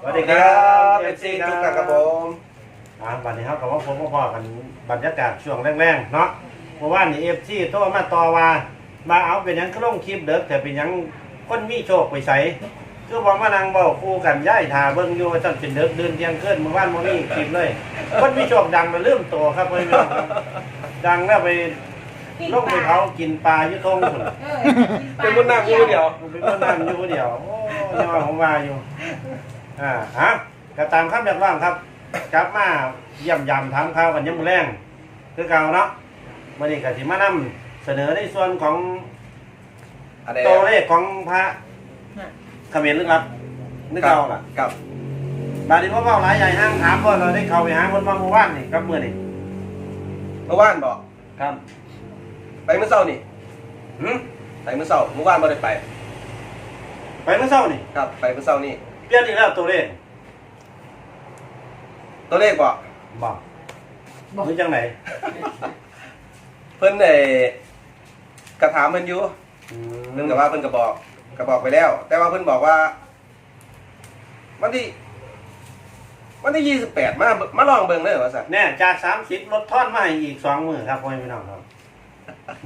สวัสดีครับเอเอฟฟซีซีทุทุกกท่าท่านนคครัรับบผผมมอ่าวันนี้ครับกับว่าผมพ่อๆกันบรรยากาศช่วงแรงๆเนาะเพราะว่านี่เอฟซีโทรมาต่อว่ามาเอาเป็นหยังก็ลงคลิปเด็กแต่เป็นหยังคนมีโชคไปใส่คือบอกมานั่งเบาคู่กันย้ายทาเบิ่งอยู่ว่าท่านเป็นเด็กเดินเที่ยงคืนเมื่อวานโมนี่คลิปเลย คนมีโชคดังมาเริ่มโตครับเพื่อนพี่น้องครับดังแล้วไปลงไปเขากินปลาอยู่ทงพุ่นเออเป็นคนนั่งอยู่เดียว ผมเป็นคนนั่งอยู่คนเดียวโอ้ยว่าผมว่าอยู่ อ่าฮะก็ตามคำเรียกร้องครับ กลับมาเยี่ยมยามถามข่าวกันยังมือแรงคือเก่าเนาะวันนี้ก็สิมานำเสนอในส่วนของอะไรตัวเลขของพระเขมรลึกลับนึกเอาล่ะครับบาดนี้พ่อเฝ้าหลายใหญ่ห้างถามว่าเราได้เข้าไปหาคนมาเมื่อวานนี่กับเมื่อนี่เมื่อวานบอกครับ ไปเมื่อเช้านี่หืมไปเมื่อเช้าเมื่อวานไม่ได้ไป ไปเมื่อเช้านี่ครับ ไปเมื่อเช้านี่ เปลี่ยนอีกแล้วตัวเลขตัวเลขบอกบอกมือจังไหนเพิ่นได้กระถามเพิ่นอยู่อืเพิ่นก็ว่าเพิ่นก็บอกก็บอกไปแล้ว แต่ว่าเพิ่นบอกว่า วันที่วันที่ยี่สิบแปดมามาลองเบิ่งเลยว่าสันแน่จากสามสิบลดทอนมาให้อีกสองมือครับพ่อพี่น้องครับ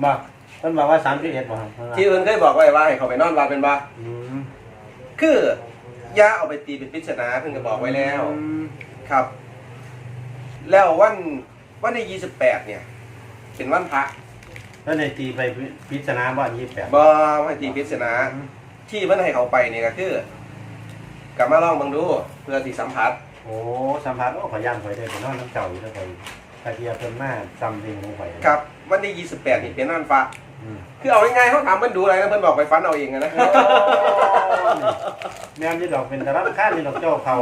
บอกเพิ่นบอกว่าสามสิบเอ็ดบอกครับที่เพิ่นเคยบอกไว้ว่าให้เขาไปนอนวัดเป็นว่าอืมคืออ ย่าเอาไปตีเป็นปริศนาเพิ่นก็บอกไว้แล้วอืมครับ แล้ววันวันที่ยี่สิบแปดเนี่ย เป็นวันพระแล้วในตีไปพิจารณาบ่ยี่สิบแปดบ่วันตีปริศนา ที่เพิ่นให้เขาไปเนี่ยก็คือกลับมาลองเบิ่งดูเพื่อสิสัมผัส โอ้สัมผัสโอ้ขอย่านข่อยได้ไปนอนน้ำเจ้าอยู่แล้วข่อยตะเกียบเพิ่นมาซ้ำเองของข่อยครับ วันที่ยี่สิบแปดนี่เป็นวันพระอืมคือเอาง่ายๆเขาถามเพิ่นดูอะไรนะเพิ่นบอกไปฟันเอาเองอะนะ โอ้ แม่นนี่ดอกเป็นตะรับค่านี่ดอกเจ้าเขา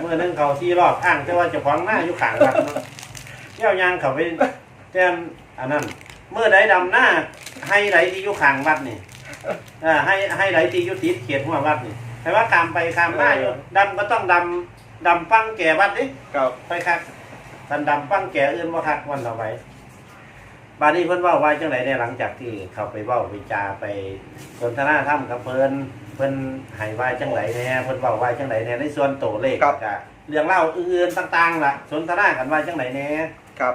เมื่อนึงเขาที่รอบอ้างแต่ว่าเจะฟ้าของหน้าอยู่ข้างวัดเนาะเที่ยวยางเขาไปแต้มอันนั้นเมื่อใดดำหน้าให้ไหลที่อยู่ข้างวัดนี่อ่าให้ให้ไหลที่อยู่ติดเขียดหัววัดนี่แต่ว่าตามไปตามมาอยู่ดำก็ต้องดำดำปังแก่วัดนี่ครับไปคักทันดำปังแก่อื่นว่าคักวันเราไว้ บาดนี้เพิ่นเว่าไว้จังไหนเนี่ยหลังจากที่เขาไปเว้าไปจาไปสนทนาธรรมกับเพิ่นเพิ่นให้ไว้จังไหนแน่เพิ่นเว้าไว้จังไหนแน่ในส่วนตัวเลขครับจ้ะเรื่องเล่าอื่นๆต่างๆล่ะ สนทนากันไว้จังไหนแน่ครับ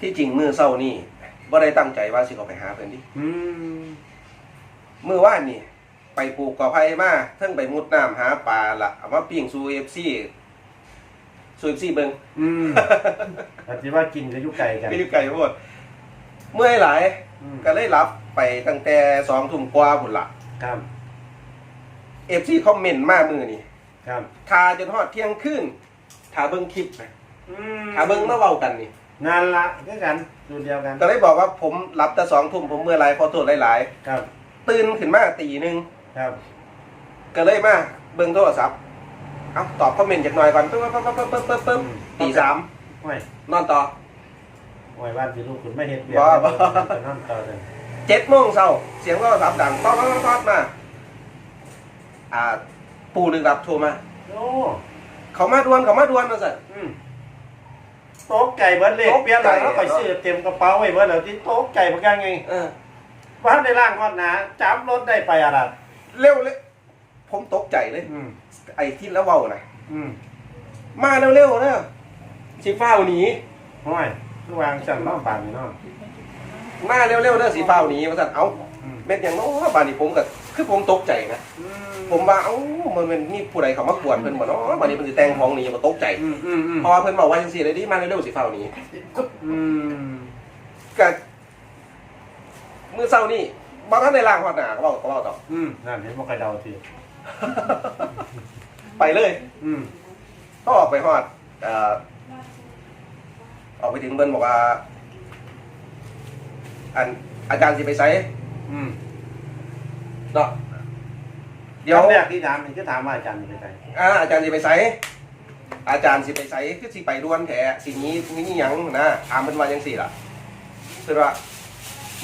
ที่จริงมื้อเช้านี่บ่ได้ตั้งใจว่าสิเขาไปหาเพิ่นดิอืมมื้อวานนี่ ไปปลูกกอไผ่มาเทิงไปมุดน้ำหาปลาละเอามาปิ้งสู่ FC สู่ FC เบิ่งอืมแต่ที่ว่ากินก็อยู่ไกลกันก็อยู่ไกลโพดเมื่อยหลาย อืม ก็เลยรับไปตั้งแต่2ทุ่มกว่าพุ่นล่ะครับ FC คอมเมนต์มามื้อนี่ครับทาจนฮอดเที่ยงคืนทาเบิ่งคลิปนะอืมทาเบิ่งมาเว้ากันนี่ งานละคือกันดูเดียวกันก็เลยบอกว่าผมรับแต่2ทุ่มผมเมื่อยหลายขอโทษหลายครับๆตื่นขึ้นมาตีหนึงครับก็เลยมาเบิ่งโทรศัพท์ เอาตอบคอมเมนต์จากหน่อยก่อนปึ๊บปึ๊บปึ๊บปึ๊บปึ๊บปึ๊บตีสามไม่นอนต่อไว้บ้านสิลูกคุณไม่เฮ็ดเบียร์บ่บ่จะนอนต่อเลยเจ็ดโมงเช้าเสียงโทรศัพท์ดังป๊อปป๊อปป๊อปมา อ่า ปู่ลึกลับโทรมาโอ้เขามาดวนเขามาดวนมาสั่นอืมโต๊ะไก่เบิร์ดเลขโต๊ะเปลี่ยนหลังไก่แล้วก็ซื้อเต็มกระเป๋าไว้เบิร์ดแล้วที่โต๊ะไก่เหมือนกันไงว่าในร่างก้อนนาจับรถได้ไปอะไรเร็วเลยผมตกใจเลยอื ไอ้ที่แล้วเว้านะอืมมาเร็วๆนะสีฟ้าวหนีห้อยคือวางสั่นน้องบานนี่เนาะมาเร็วๆนะสีฟ้าวหนีมาสั่นเอ้าอืมเม็ดอย่างน้อยบานนี้ผมก็คือผมตกใจนะอืผมว่าเอ้ามันเป็นนี่ผู้ใดเขามากวนเพิ่นบ่เนาะวันนี้เพิ่นสิแต่งของหนีบ่ตกใจอืมอืมอืมเพราะว่าเพิ่นบอกว่าจังซี่เลยดิมาเร็วๆสิเฝ้าหนี้อืมก็มื้อเช้านี่บ่ทันได้ล้างฮอดหน้าก็เว้าก็เว้าต่ออืมนั่นเห็นบ่ใครเดาที ไปเลยอืมก็ออกไปฮอดเอ่อออกไปถึงเพิ่นบอกว่า อันอาจารย์สิไปไสอืมเนาะเดี๋ยวแรกที่ถามนี่คือถามว่าอาจารย์เป็นใครอ่าอาจารย์สิไปไสอาจารย์สิไปไสคือสิไปด่วนแท้สิหนี้นี่หยังนะถามเพิ่นว่าจังซี่ล่ะเพิ่นว่า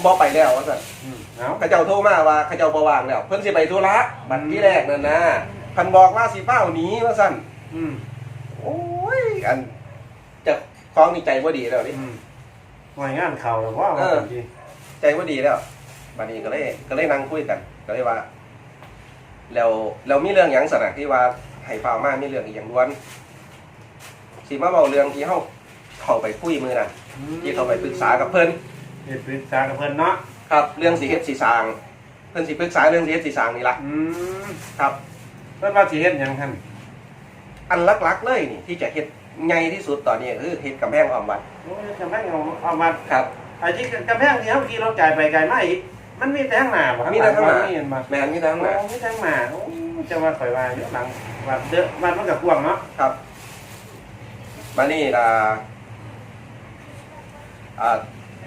บ่ไปแล้วว่าซั่นอืมเอา เขาเจ้าโทรมาว่าเขาเจ้าบ่ว่างแล้ว เพิ่นสิไปธุระบัดที่แรกนั่นนะเพิ่นบอกว่าสิเฝ้าหนีว่าซั่นอืมโอ้ยอันเจะคล้องนี่ใจบ่ดีแล้วนี่ อืมหน่วยงานเขาหรือว่าเออ จริงใจบ่ดีแล้วบัดนี้ก็เลยก็เลยนั่งคุยกัน ก็เลยว่า แล้วเรามีเรื่องหยังสนะที่ว่าให้ฟ้าวมามีเรื่องอีกอย่างด่วนสิมาเบาเรื่องที่เฮาเข้าไปคุยมือน่ะที่เขาไปปรึกษากับเพิ่นเฮ็ดปรึกษากับเพิ่นเนาะครับ เรื่องสิเฮ็ดสิสร้าง เพิ่นสิปรึกษาเรื่องสิเฮ็ดสิสร้างนี่ล่ะอืมครับเพิ่นว่าสิเฮ็ดหยังท่านอันหลักๆเลยนี่ที่จะเฮ็ดใหญ่ที่สุดตอนนี้ก็คือเฮ็ดกำแพงอ้อมวัดโอ้ยกำแพงเอาเอามาครับไอ้ที่กำแพงที่เฮาขี่รถจ่ายไปไกลมาอีกมันมีแต่ข้างหน้าบ่มีแต่ข้างหน้ามีเห็นบ่แม่นมีทั้งโอ้นั้นมีแต่ข้างหน้าโอ้จะว่าข่อยว่าอยู่หลังวัดเด้อวัดมันก็กว้างเนาะครับมานี่ล่ะอ่า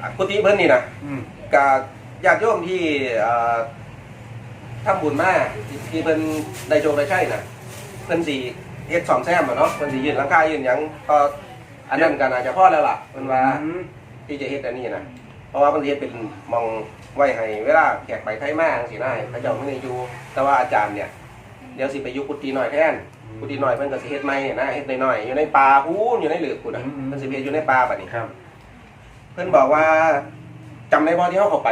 อ่ากุฏิเพิ่นนี่นะอืมกับญาติโยมที่เอ่อ ทำบุญมาที่ที่เพิ่นได้โชคได้ใช่น่ะ เพิ่นสิเฮ็ดซ่อมแซมอะเนาะเพิ่นสิยืนหลังคายืนหยังก็อันนั้นก็น่าจะพอแล้วล่ะเพิ่นว่าอืมที่จะเฮ็ดอันนี้นะเพราะว่าเพิ่นสิเฮ็ดเป็นหมองไว้ให้เวลาแขกไปไทยมาจังซี่นะพระเจ้าไม่ได้อยู่ แต่ว่าอาจารย์เนี่ยเดี๋ยวสิไปอยู่กุฏิน้อยแทนกุฏิน้อยเพิ่นก็สิเฮ็ดใหม่เนี่ยนะเฮ็ดน้อยๆอยู่ในป่าพูนอยู่ในหลืบพุ่นน่ะเพิ่นสิไปเฮ็ดอยู่ในป่าบัดนี้ครับ เพื่อนบอกว่าจำได้บ่ที่เขาเข้าไป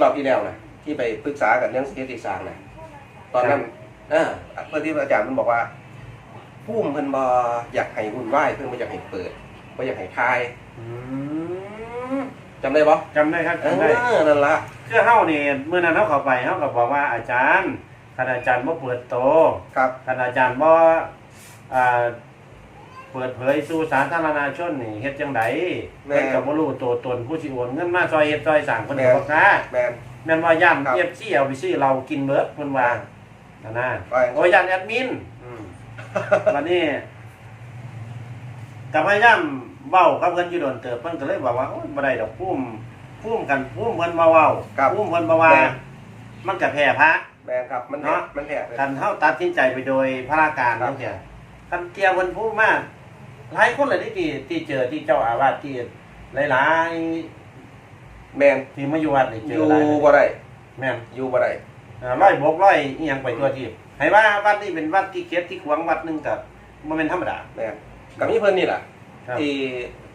รอบที่แล้วนะ ที่ไปปรึกษากันเรื่องสเก็ตติสร้างนะตอนนั้นเออเพื่อนที่อาจารย์มันบอกว่าผู้มเพิ่นบ่อยากให้วุ่นวายเพิ่นบ่อยากให้เปิดบ่อยากให้คายอืมจำได้บ่จำได้ครับเอจำได้อนั่นละคือเฮานี่เมื่อนั้นเฮาเข้าไปเฮาก็บอกว่าอาจารย์ท่านอาจารย์บ่เปิดโตครับท่านอาจารย์บ่อ่าเปิดเผยสู่สาธารณชนนี่เฮ็ดจังไดเพิ่นก็บ่รู้ตัวตนผู้สิโอนเงินมาซอยเฮ็ดซอยสร้างเพิ่นก็บ่กล้าแมน แม่นว่าย่านครับ FC เอาไปซื้อเรากินเบิดเพิ่นว่านั่นนะไป โอ้ยย่านแอดมินอืม วันนี้ก็พยายามเว้ากับเพิ่นอยู่โดนเติบเพิ่นก็เลยบอกว่าโอ้ยบ่ได้ดอกพุ่มพุ่มกันพุ่มเพิ่นมาเว้าครับพุ่มเพิ่นมาว่าแม่นมันก็แพ้พระ แมนครับ มันแผลเนาะ มันแผลเลย กันเฮาตัดสินใจไปโดยพระราการครับ นั่นเสียกันเกียวเพิ่นพูดมาหลายคนเลยที่ที่ที่เจอที่เจ้าอาวาสที่หลาย แมนๆที่มาอยู่วัดนี่เจออยู่หลายบ่ได้แม่นอยู่บ่ได้อ่าร้อยบกร้อยอีหยังไปตัวที่ให้ว่าวัดนี้เป็นวัดที่เกียรติที่ขวางวัดหนึงกับมันเป็นธรรมดา แมนก็มีเพิ่นนี่แหละครับ ที่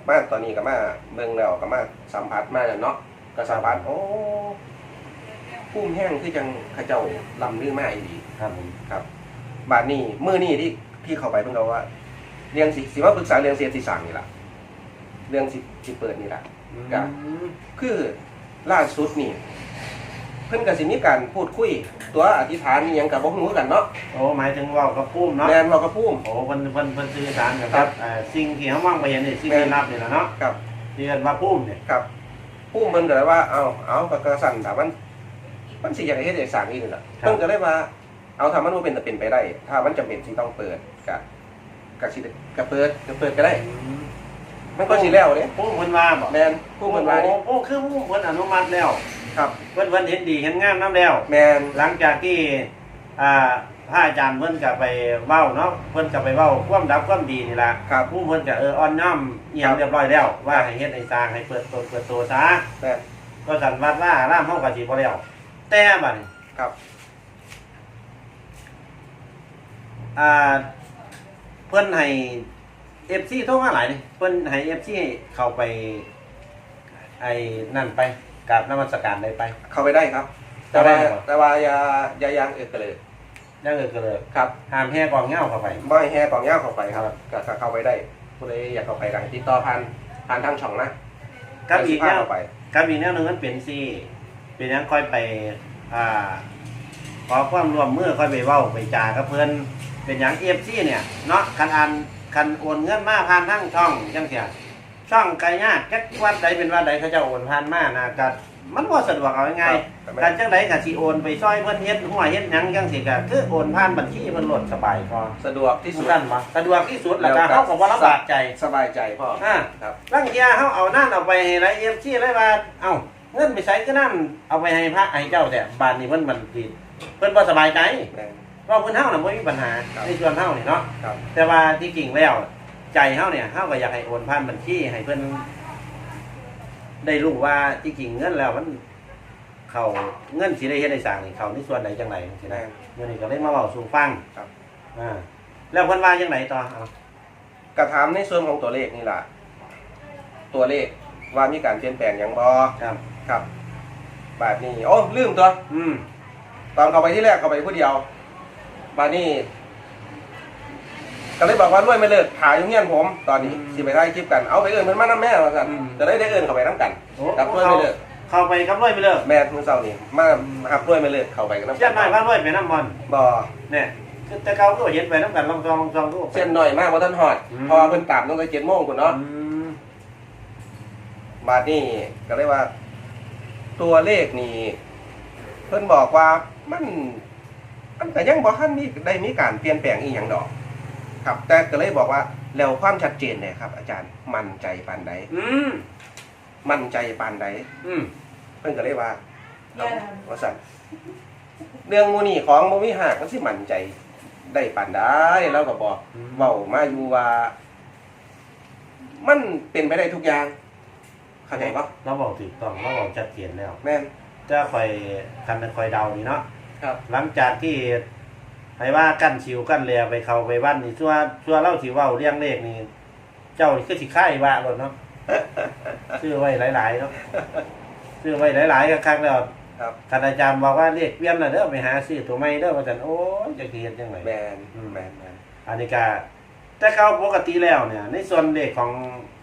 มาตอนนี้ก็มาเมืองแล้วก็มาสัมผัสมาแล้วเนาะก็สัมผัสโอ้พุ่มแห้งคือจังเข้าเจ้าลำลือมาอีดีครับผมครับบาดนี้มื้อนี้ที่ที่เข้าไปเพิ่นก็ว่า เรื่องสิสิมาปรึกษาเรื่องเสียสิสั่งนี่ล่ะ เรื่องสิสิเปิดนี่ล่ะ ครับอืมคือล่าสุดนี่ เพิ่นก็สิมีการพูดคุย ตัวอธิษฐานนี่ยังกับบ่ฮู้กันเนาะโอ้หมายถึงเว่ากับพุ่มเนาะแม่นเว้ากับพุ่ม โอ้เพิ่นเพิ่นเพิ่นสื่อสารกันคครัรับบอ่าสิ่งที่เฮามองไปเห็นนี่สิ่งที่รับนี่ล่ะเนาะครับ เรียนว่าพุ่มเนี่ยครับพุ่มเพิ่นก็เลยว่าเอาเอาก็กระสั่นแต่มันมันสิอยากให้เฮ็ดให้สร้างนี่นี่ล่ะเพิ่นก็เลยว่าเอาถ้ามันบ่เป็นจะเป็นไปได้ ถ้ามันจำเป็นสิต้องเปิดก็ก็สิก็เปิดก็เปิดก็ได้มั นก็สิแล้วเด้พุ่มเพิ่นว่าบ่แม่นพุ่มเพิ่นว่านี่โอ้โอ้คือพุ่มเพิ่นอนุมัติแล้ว ครับเพิ่นเพิ่นเห็นดีเห็นงามน้ำแล้ว แม่นหลังจากที่อ่าพระอาจารย์เพิ่นก็ไปเว้าเนาะเพิ่นก็ไปเว้าความดับความดีนี่ล่ะครับผู้เพิ่นก็เอออ่อนน้อมเอียงเรียบร้อยแล้ว ว่าให้เฮ็ดให้สร้างให้เปิดตัวเปิดตัวซะแม่นก็สันวัดว่าอารามเฮาก็สิบ่แล้วแต่บัดนี้ครับอ่าเพิ่นให้ FC โทรมาหลายนี่เพิ่นให้ FC เข้าไป ไอ้นั่นไปกราบนมัสการได้ไป เข้าไปได้ครับ แต่ว่าแต่ว่าอย่าอย่ายางเอิกกระเลยยังเออก็เลยครับห้ามแห่กองเหงาเข้าไป บ่ให้แห่กองยาวเข้าไปครับก็ก็เข้าไปได้ผู้ใดอยากเข้าไปก็ให้ติดต่อผ่านผ่านทางช่องนะกับอีกแนแนววเข้าไป กับอีกแนวหนึงมันเป็นซี่เป็นหยังค่อยไปอ่าขอความร่วมมือค่อยไปเว้าไปจากับเพิ่นเป็นหยัง FC เนี่ยเนาะคันอัน คันโอนเงินมาผ่านทางช่องจังเสียช่องไกลยากจักวัดใดเป็นวัดใดเขาจะโอนผ่านมานะก็มันบ่สะดวกเอาง่ายครับ ๆการจังไดก็สิโอนไปซอยเพิ่นเฮ็ดหัวเฮ็ดหยังจังสิก็คือโอนผ่านบัญชีเพิ่นโหลดสบายพอสะดวกที่สุด สั้นบ่สะดวกที่สุดแล้วก็แล้วก็เฮาก็บ่ลำบากใจ สบายใจพ่ออ่า ครับบางเทียเขาเอานั่นเอาไปให้ไรเอ็มซีไรว่าเอ้าเงินไปใช้ก็นั่นเอาไปให้พระให้เจ้าแต่บานนี้เพิ่นมันดีเพิ่นบ่สบายใจ แม่น เพราะเพิ่นเฮาน่ะบ่มีปัญหาครับ ในส่วนเฮานี่เนาะครับแต่ว่าที่จริงแล้ว ใจเฮาเนี่ยเฮาก็อยากให้โอนผ่านบัญชีให้เพิ่นได้รู้ว่าที่จริงเงินแล้วมัน เข้าเงินสิได้เฮ็ดได้สร้างนี่เข้าในส่วนใดจังไดจังซี่แม่นะนมื้อนี้ก็เลยมาเว้าสู่ฟังครับ อ่าแล้วเพิ่นว่าจังไดต่อเอากระถามในส่วนของตัวเลขนี่ล่ะ ตัวเลขว่ามีการเปลี่ยนแปลงอย่างบ่ครับ ครับแบบนี้โอ้ลืมตัว อืมตอนเข้าไปที่แรกเข้าไปผู้เดียว บานี่ก็เลยบอกว่ารวยไม่เลิกถ่ายอยู่เงี้ยนผม ตอนนี้อืมสิไปได้คลิปกันเอาไปเอินเพิ่นมาน้ำแม่ว่ากันอืม จะได้ได้เอินเข้าไปน้ำกันโอ้กับรวยเขาไม่เลิกเข้าไปกับร้อยไปเลยแม่ทุนเศร้านี่มาหับรวยไม่เลิกเข้าไปกันน้ำเช่นหน่อยว่าร้อยไปน้ำมันบ่เนี่ยคือแต่เขาก็เห็นไปน้ำกันลองซองลองซองดู เส้นหน่อยมากว่าท่านหอด อืมเพอเพิ่นตามตั้งแต่เจ็ดโมงคุณเนาะอืมบาทนี่ก็เลยว่า ตัวเลขนี่เพิ่นบอกว่ามัน มันก็ยังบ่ทันมีได้มีการเปลี่ยนแปลงอีหยังดอก ครับ แต่ก็เลยบอกว่าแล้วความชัดเจนเนี่ยครับ อาจารย์มั่นใจปานใดอืมมั่นใจปานใดอืมเพิ่นก็เลยว่าแย่ว่าสั่นเรื่องหมูนี่ของบ่มีหักมันสิมั่นใจได้ปานใดแล้วก็บอกเว้ามาอยู่ว่า มันเป็นไปได้ทุกอย่างเข้าใจปะเราบอกถูกต้องเราบอกชัดเจนแล้ว แม่นจะคอยคันเป็นคอยเดานี่เนาะ ครับหลังจากที่ไปว่ากั้นชิวกั้นเรียไปเขาไปบ้านนี่ชั่วชั่วเล่าสิเว่าเรียงเลขนี่ เจ้านี่คือสิค่ายว่าหลดเนาะซื้อไว้หลาย ๆ เนาะซื้อไว้หลายๆครั้งๆแล้วครับท่านอาจารย์บอกว่าเลขเปลี่ยนแล้วเด้อไปหาซื้อตัวใหม่เด้อว่าซั่นโอ้ยจะเขียนจังไงแมนอืมแมนแมน อันนี้ก็แต่เขาปกติแล้วเนี่ย ในส่วนเลขของ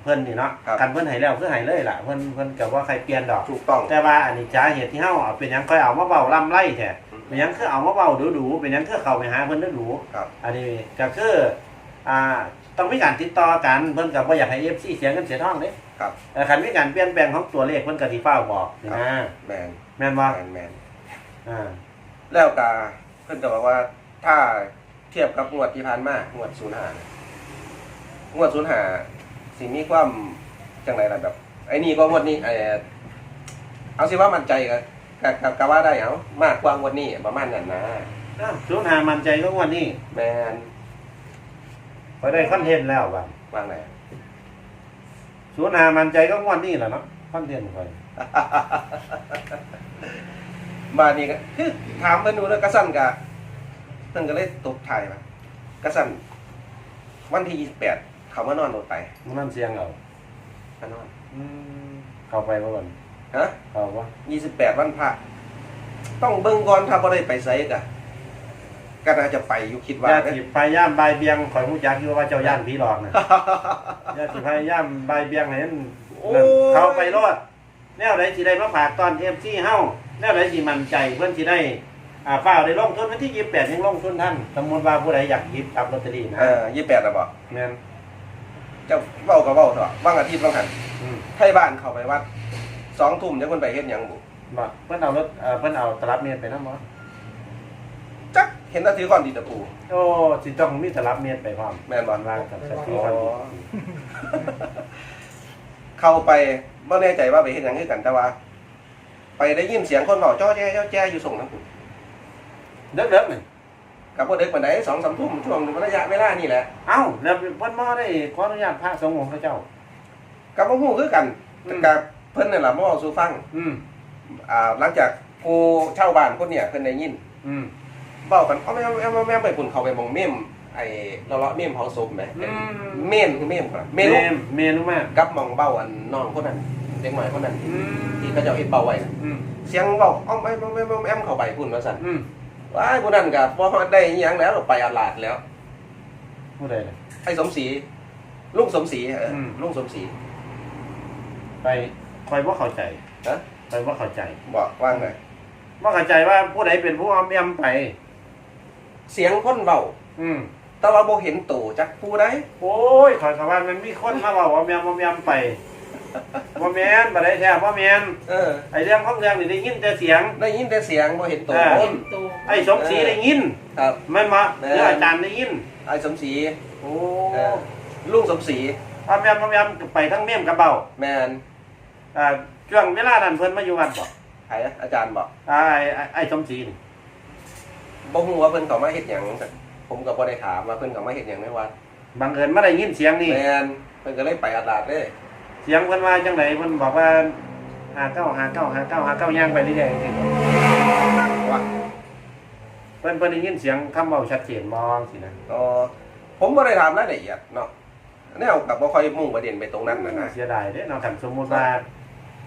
เพิ่นนี่เนาะครับ กันเพิ่นให้แล้วคือให้เลยล่ะเพิ่นเพิ่นก็ว่าใครเปลี่ยนดอก ถูกต้องแต่ว่าอันนี้จ้าเหตุที่เฮาเอาเป็นหยังค่อยเอามาเบาล่ำไล่แท้อืม เป็นหยังคือเอามาเบาดูๆเป็นหยังคือเข้าไปหาเพิ่นดูครับ ๆอันนี้ก็คืออ่าต้องมีการติดต่อกันเพิ่นก็บ่อยากให้ FC เสียเงินเสียทองเด้ครับแต่คันมีการเปลี่ยนแปลงของตัวเลขเพิ่นก็สิฟ้าวบอกนี่นะแมนแม่นบ่แมนแมนอ่าแล้วกาเพิ่นก็บอกว่าถ้าเทียบกับงวดที่ผ่านมางวดศูนย์หางวดศูนย์หาสิมีความจังไรล่ะแบบไอ้นี่ก็งวดนี้ไอ้เอาสิว่ามั่นใจก็ ก็ก็ก็ว่าได้เอามากกว่างวดนี้ประมาณนั้นนะอ้าวศูนย์หามันใจก็งวดนี้แมนพอได้คอนเทนต์แล้วว่าว่างไหน ศูนย์หามันใจก็งวดนี้แหละเนาะคอนเทนต์ค่อยบ้านนี้ก็คือถามเพิ่นดูแล้วกระสั่นกะเพิ่นก็เลยตกถ่ายมากระสั่นวันที่ยี่สิบแปดเขามานอนรถไปมันนั่นเสียงเอามานอน อืมเข้าไปบ่วัน ฮะเข้าบ่ยี่สิบแปดวันพระต้องเบิ่งก่อนถ้าบ่ได้ไปไสกะก็น่าจะไปอยู่คิดว่าญาเด้ติพยายามบายเบียงข่อยรู้จักอยู่ว่าเจ้าย่านผีหลอกน่ะญาติพยายามบายเบียงให้มันโอ้นั่นเข้าไปรอดแนวใดสิได้มาฝากตอน FC เฮาแนวใดสิมั่นใจเพิ่นสิได้อ่าฟ้าวได้ลงทุนวันที่ 28ยังลงทุนท่านสมมุติว่าผู้ใดอยากหยิบจับลอตเตอรี่นะเออยี่แปดแล้วบ่แม่นเจะเว้าก็เว้าเถอะว่างอาทิตย์ว่างหันอืมไทบ้านเข้าไปวัด สองทุ่มจังคนไปเฮ็ดหยังบุบ่เพิ่นเอารถเอ่อเพิ่นเอาตลับเมตรไปนำบ่จักเห็นแตาถือก้อนดินตะปู โอ้สิต้องมีตลับเมตรไปพร้อมแม่นบ่ วางกับสติฟันอ๋อเข้าไปบ่แน่ใจว่าไปเฮ็ดหยังคือกันแต่ว่า ไปได้ยินเสียงคนเว้าจ้อแจ้จ้อแจ้อยู่ส่งนั้นพุ่นเด็กๆนี่กับบ่ดึกปานใดสองสามทุ่มช่วงระยะเวลานี่แหละเอ้าแล้วเพิ่นบ่ได้ขออนุญาตพระสงฆ์ของพระเจ้า กับบ่ฮู้คือกันอืม กับ เพิ่นนั่นล่ะมาเว้าสู่ฟังอืมอ่าหลังจากผู้เช่าบ้านคนเนี่ยเพิ่นได้ยินอืมเว้ากันเอาแม่แม่แม่แม่ไปพุ่นเข้าไปหมองเมมไอ้เลาะๆเมมเผาศพแหมอืม เมมคือเมมครับเมเมนูมเมนูมากกับหมองเบ้าอันน้องคนนั้นเด็กน้อยคนนั้นอืมที่เขาเจ้าเฮ็ดเบ้าไว้น่ะอืมเสียงเว้าอ้อมแอมแอมแอมแอมเข้าไปพุ่นว่าซั่นอืมว้ายผู้นั้นก็บ่ฮอดได้อิหยังแล้วก็ไปอาลาดแล้ว ผู้ใดล่ะ ไอ้สมศรีลุงสมศรีเอออม ลุงสมศรีไปค อยบ่เข้าใจฮะ คอยบ่เข้าใจ บอกว่างไงบ่เข้าใจว่าผู้ใดเป็นผู้เอาแอมไป เสียงคนเบาอืมแต่ว่าบ่เห็นตู่จักผู้ใดโอ้ยขอยก็ว่ามันมีคนมาเว้าว่าแมวบ่แมวไปบ่แม่นบ่ได้แท้บ่แม่นเออ ไอ้เรื่องของเรื่องนี่ได้ยินแต่เสียง ได้ยินแต่เสียงบ่เห็นตู่อ่าคเห็นนตัวไอ้สมศรีได้ยินครับ แม่นบ่แม่หรืออาจารย์ได้ยิน ไอ้สมศรีโอ้เออลุงสมศรีเอาแมวบ่แมวไปทั้งเมี่ยมกับเบาแมน อ่าช่วงเวลานั้นเพิ่นมาอยู่วัดบ่ไผอาจารย์บอกอ่าไอ้ไอ้ไอ้สมศรีนี่บ่ฮู้ว่าเพิ่นเข้ามาเฮ็ดหยังแต่ผมก็บ่ได้ถามว่าเพิ่นเข้ามาเฮ็ดหยังในวัดบังเอิญมาได้ยินเสียงนี่แมนเพิ่นก็เลยไปอาลาดเด้เสียงเพิ่นว่าจังไดเพิ่นบอกว่าหาเก้าหาเก้าหาเก้าหาเก้าย่างไปเรื่อยๆจังซี่ว่าเพิ่นเพิ่นได้ยินเสียงคำเว้าชัดเจนบ่สินะอ๋อผมบ่ได้ถามรายละเอียดเนาะแนวกับบ่ค่อยมุ่งประเด็นไปตรงนั้นนะนะเสียดายเด้เนาะคันสมมุติว่า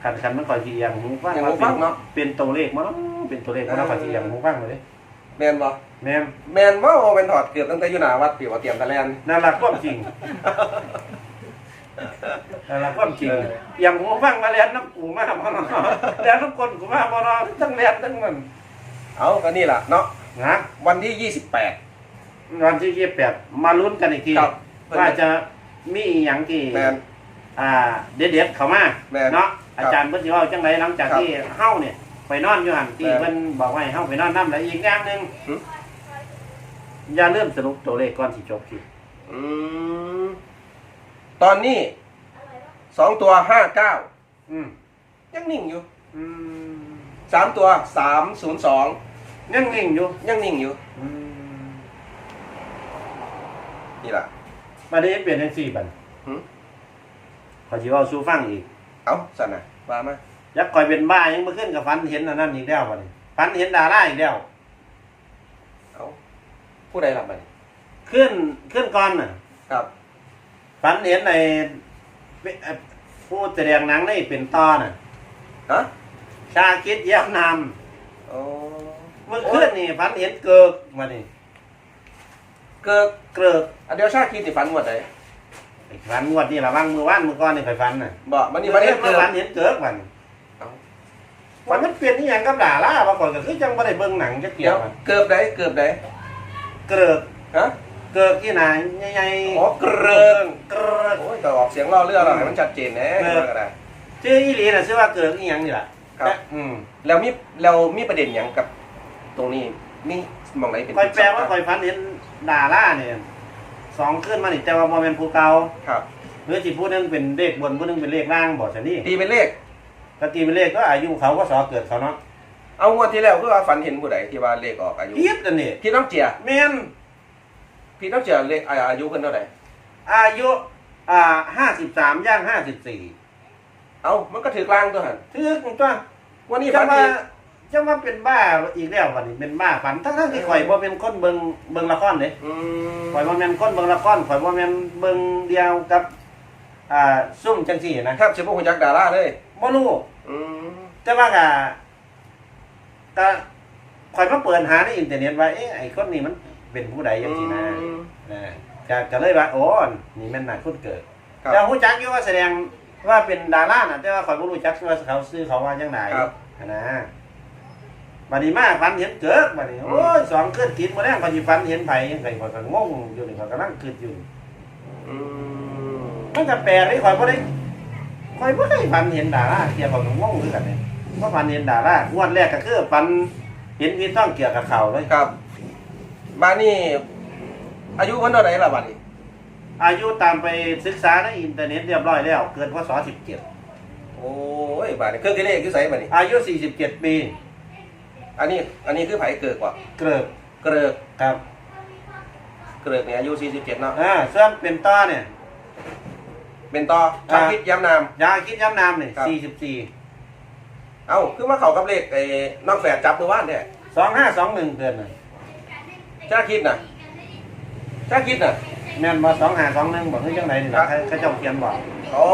คันคันมันก่อยสิเอียงหูฟังอย่างว่าหูฟังเนาะ เป็นตัวเลขบ่เนาะเป็นตัวเลขบ่เนาะก่อยสิเอียงหูฟังเลยเด้แมนบ่แม่นแมนว่าโอเป็นถอดเกือบตั้งแต่อยู่หน้าวัดปีว่าเตรียมตะแลนนั่นละความจริงนั่นละความจริงอย่างหูฟังมาแล้วน้ำกูมาบ่เนาะแล้วน้ำคนกูมาบ่เนาะทั้งแลนทั้งมันเอาก็นี่ล่ะเนาะนะวันที่28วันที่ยี่สิบแปดมาลุ้นกันอีกทีครับว่าจะมีอหย่างที่แมนอ่าเด็ดๆเข้ามาแม่นเนาะครับ อาจารย์เพิ่นสิเว้าจังไดหลังจากครับที่เฮาเนี่ยไปนอนอยู่หั่นที่แม่นเพิ่นบอกว่าให้เฮาไปนอนนำแล้วอีกอย่างหนึงหึ อย่าลืมสรุปตัวเลขก่อนสิจบคลิปอืมตอนนี้สองตัวห้าเก้าอืมยังนิ่งอยู่อืมสามตัวสามศูนย์สองยังนิ่งอยู่ยังนิ่งอยู่ อืมนี่ล่ะ มาได้เปลี่ยนจังซี่บัดหึ ขอสิเว้าสู่ฟังอีก เอาสันนะว่ามาอยักก่อยเป็นบ้ายังมาขึ้นกับฝันเห็นอันนั้นอีกแล้วบัดนี้ฝันเห็นดาราอีกแล้วเอาผู้ใดรับไปขึ้นขึ้นก่อนน่ะครับฝันเห็นในเป็นเอ่อผู้แสดงหนังนี่เป็นตอน่ะ ฮะชาคิดเยี่ยมนโอ้ำเมื่อคืนนี่ฝันเห็นเกิกมานี่เกิดเกิกอันเดียวชาคิดสิฝันงวดใด ไอ้ฝันงวดนี่ระวังมือว่านมือก้อนนี่เคยฝันน่ะบอกมันนี่มัมันนเห็เห็นนเมื่เกิอดฝันเห็นเกิกมันเอ้าฝันมันเปลี่ยนนี่ยังกับด่าล่าบางคนก็คือจังไม่ได้เบิ่งหนังจะเกี่เดี๋ยยววมันเกิดใดเกิดใดเกิกฮะเกิกที่ไหนใหญ่ๆอ๋อเกิกเกิกโอ้ยก็ออกเสียงล่อเรือหน่อยให้มันชัดเจนแน่เกิดก็ได้ชื่ออีหลีน่ะชื่อว่าเกิกอีหยังนี่ล่ะครับแต่อืมแล้วมีแล้วมีประเด็นหยังกับตรงนี้มีมองไหนเป็นคอยแปลว่าคอยฝันเห็นด่าล่าเนี่ย สองขึ้นมานี่แต่ว่าบ่แม่นผู้เก่าครับหรือที่ผู้หนึงเป็นเลขบนผู้หนึงเป็นเลขล่างบอกฉันนี่ตีเป็นเลขกตีเป็นเลขก็อายุเขาก็สอเกิดเขาเนาะเอางวดที่แล้วคือว่าฝันเห็นผู้ใดที่ว่าเลขออกอายุเทียบกันนี่พี่น้องเจียแม่นพี่น้องเจียเลขอายุเพิ่นเท่าไหร่อายุอ่าห้าสิบสามย่างห้าสิบสี่เอ้ามันก็ถือกลางตัวหันถือจ้าวันนี้จะฝันมาอีก จะมาเป็นบ้าอีกแล้ววันนี้เป็นบ้าฝันทั้งทั้งๆที่ข่อยบ่เป็นคนเบิงเบิงละครเด้อืมข่อยบ่แม่นคนเบิงละครข่อยบ่แม่นเบิงเดียวกับ อ่าซุ่มจังซี่นะแทบจะบ่ฮู้จักดาราเลยบ่รู้อืมแต่ว่าก็ก็ข่อยมาเปิดหาในอินเทอร์เน็ตว่าเอ๊ะไอ้คนนี้มันเป็นผู้ใดจังซี่นะอืมนะก็ก็เลยว่าโอ้นี่แม่นน่ะคุณเกิด ครับ แต่รู้จักอยู่ว่าแสดงว่าเป็นดาราน่ะแต่ว่าข่อยบ่รู้จักว่าเขาซื้อเขาว่าจังไดครับ นะ บัดนี้มาฝันเห็นเกิดบัดนี้โอ้ยสองขึ้นกินบ่แล้งข่อยสิฝันเห็นไผยังไงข่อยก็งงอยู่นี่ข่อยกำลังคิดอยู่อืมมันก็แปลกเลยข่อยบ่ได้ข่อยบ่ได้ฝันเห็นดาราเกี่ยวกับงงคือกันเนี่ยเพราะฝันเห็นดารางวดแรกก็คือฝันเห็นพี่ต้องเกี่ยวกับเขาเลยครับบ้านนี้อายุเพิ่นเท่าไหร่ล่ะบัดนี้อายุตามไปศึกษาในอินเทอร์เน็ตเรียบร้อยแล้ว เกิดพศ17โอ้ยบัดนี้เครื่องคิดเลขอยู่ไสบัดนี้อายุ47ปี อันนี้อันนี้คือไผเกิดกว่าเกิดเกริกครับเกริกเนี่ยอายุ47เนาะอ่าส่วนเป็นต้อเนี่ย เป็นต่อชาคิดย้ำนาม ยาคิดย้ำนามเนี่ยครับ44เอ้าคือมาเข้ากับเลขไอ้น้องแฝดจับมือว่านเนี่ย2521เดือนน่ะชาคิดน่ะชาคิดน่ะ แม่นบ่2521บ่คือจังไดนี่ล่ะเขาเขาเจ้าเขียนบอก อ๋อ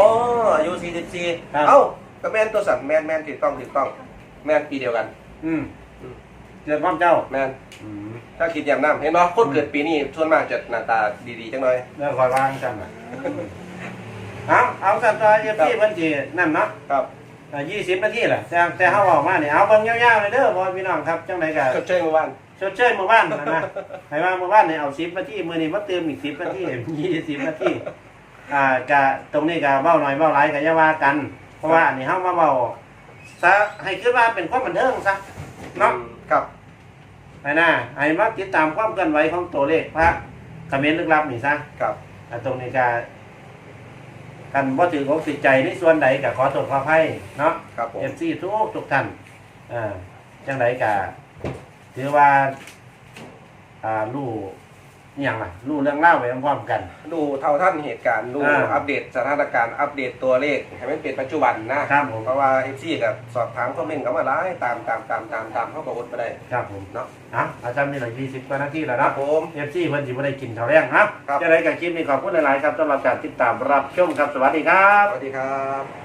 อายุครับ44เอ้าก็แม่นตัวสั่นแม่นแม่นถูกต้องถูกต้อง แม่นปีเดียวกัน อืมอืม เกิดพร้อมเจ้าแม่นอืมถ้าคิดย้ำนามเห็นเนาะคนเกิดปีนี้ส่วนมากจะหน้าตาดีๆจังหน่อยแล้วคอยวางจังน่ะเอาเอาสัตว์ตัวเอฟซีเพิ่นสินั่นเนาะครับอ่า20นาทีแหละแต่แต่เฮาเอามานี่เอาเบิ่งยาวๆเลยเด้อพ่อพี่น้องครับจังไดก็ชดเชยมือว่านชดเชยเมื่อวานนะนะให้ว่าเมื่อวานนี่เอา10นาทีมื้อนี้มาเติมอีก10นาที20นาทีอ่ากะตรงนี้ก็เว้าน้อยเว้าหลายก็อย่าว่ากัน เพราะว่าอันนี้เฮามาเว้าซะให้คิดว่าเป็นความบันเทิงซะ เนาะครับไอ้น่าไอ้มาติดตามความเคลื่อนไหวของตัวเลขพระคอมเขมนต์ลึกลับนี่ซะครับอ่าตรงนี้ก็กันว่าถือของสิทใจในส่วนใดก็ขอตรวจขอให้เนาะครับผมเอฟซีทุกทุกท่านอ่าจังไดก็ถือว่าอ่ารู้ อหย่างล่ะรู้เรื่องเล่าวไปพร้อมๆกัน ดูเท่าท่านเหตุการณ์ดูอ่าอัปเดตสถานการณ์อัปเดตตัวเลขให้มันเป็นปัจจุบันนะครับผม เพราะว่าเอฟซีกับสอบถามคอมเมนต์เข้ามาหลายตามตามตามตามตามเขาก็อดไปได้ครับผมเนาะอะอาจารย์นี่แหละยี่สิบกว่านาทีแล้วคเนาะรับผม เอฟซีเพิ่นสิบ่ได้กินข้าวแรงครับครับ จะได้กับคลิปนี้ขอบคุณหลาย ๆ ครับสำหรับการติดตามรับชมครับ สวัสดีครับ สวัสดีครับ